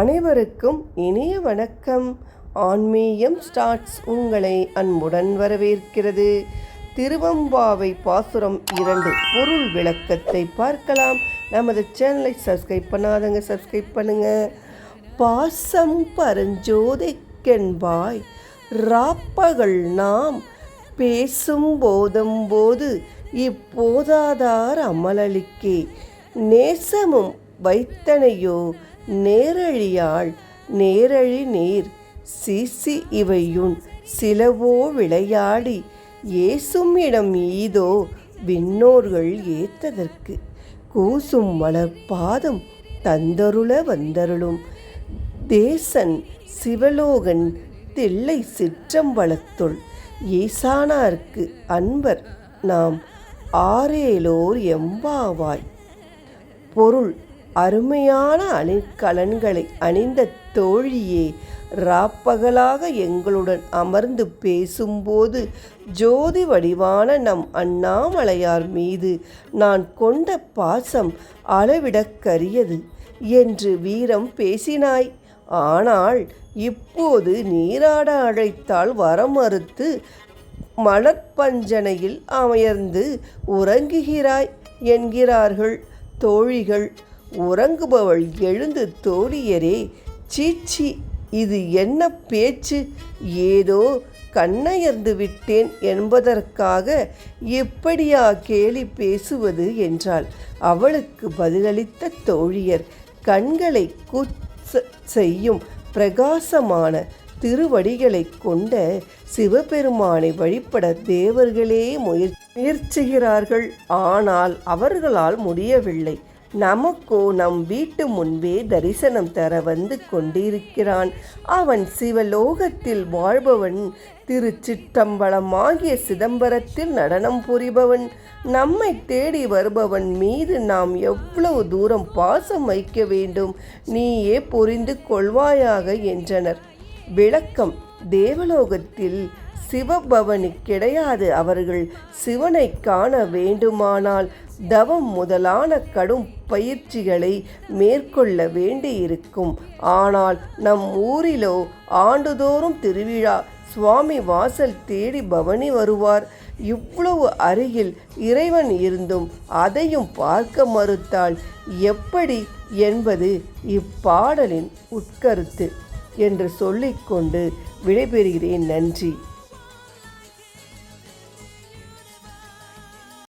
அனைவருக்கும் இனிய வணக்கம். ஆன்மீயம் ஸ்டார்ட்ஸ் உங்களை அன்புடன் வரவேற்கிறது. திருவம்பாவை பாசுரம் இரண்டு பொருள் விளக்கத்தை பார்க்கலாம். நமது சேனலை சப்ஸ்கிரைப் பண்ணாதங்க சப்ஸ்கிரைப் பண்ணுங்க. பாசம் பரஞ்சோதைக்கென்பாய் ராப்பகல் நாம் பேசும் போதும் போது இப்போதாதார் அமலளிக்கே. நேசமும் வைத்தனையோ நேரழியாள் நேரழி நீர் சிசி இவையுன் சிலவோ விளையாடி ஏசும் இடம் ஈதோ விண்ணோர்கள் ஏத்ததற்கு. கூசும் மலர்பாதம் தந்தருள வந்தருளும். தேசன் சிவலோகன் தில்லை சிற்றம்பலத்துள் ஈசானார்க்கு அன்பர் நாம் ஆரேலோர் எம்பாவாய். பொருள் அருமையான அணிகலன்களை அணிந்த தோழியே ராப்பகலாக எங்களுடன் அமர்ந்து பேசும்போது ஜோதி வடிவான நம் அண்ணாமலையார் மீது நான் கொண்ட பாசம் அளவிடக்கரியது என்று வீரம் பேசினாய். ஆனால் இப்போது நீராட அழைத்தால் வர மறுத்து மலர்பஞ்சனையில் அமர்ந்து உறங்குகிறாய் என்கிறார்கள் தோழிகள். உறங்குபவள் எழுந்து தோழியரே சீச்சி இது என்ன பேச்சு? ஏதோ கண்ணயர்ந்து விட்டேன் என்பதற்காக எப்படியா கேலி பேசுவது என்றாள். அவளுக்கு பதிலளித்த தோழியர் கண்களை கூச்ச செய்யும் பிரகாசமான திருவடிகளை கொண்ட சிவபெருமானை வழிபட தேவர்களே முயற்சி முயற்சிகிறார்கள். ஆனால் அவர்களால் முடியவில்லை. நமக்கோ நம் வீட்டு முன்பே தரிசனம் தர வந்து கொண்டிருக்கிறான். அவன் சிவலோகத்தில் வாழ்பவன் திருச்சிற்றம்பலமாகிய சிதம்பரத்தில் நடனம் புரிபவன். நம்மை தேடி வருபவன் மீது நாம் எவ்வளவு தூரம் பாசம் வைக்க வேண்டும் நீயே புரிந்து கொள்வாயாக என்றனர். விளக்கம் தேவலோகத்தில் சிவபவனி கிடையாது அவர்கள் சிவனை காண வேண்டுமானால் தவம் முதலான கடும் பயிற்சிகளை மேற்கொள்ள வேண்டியிருக்கும். ஆனால் நம் ஊரிலோ ஆண்டுதோறும் திருவிழா சுவாமி வாசல் தேடி பவனி வருவார். இவ்வளவு அருகில் இறைவன் இருந்தும் அதையும் பார்க்க மறுத்தால் எப்படி என்பது இப்பாடலின் உட்கருத்து என்று சொல்லிக்கொண்டு விடைபெறுகிறேன். நன்றி.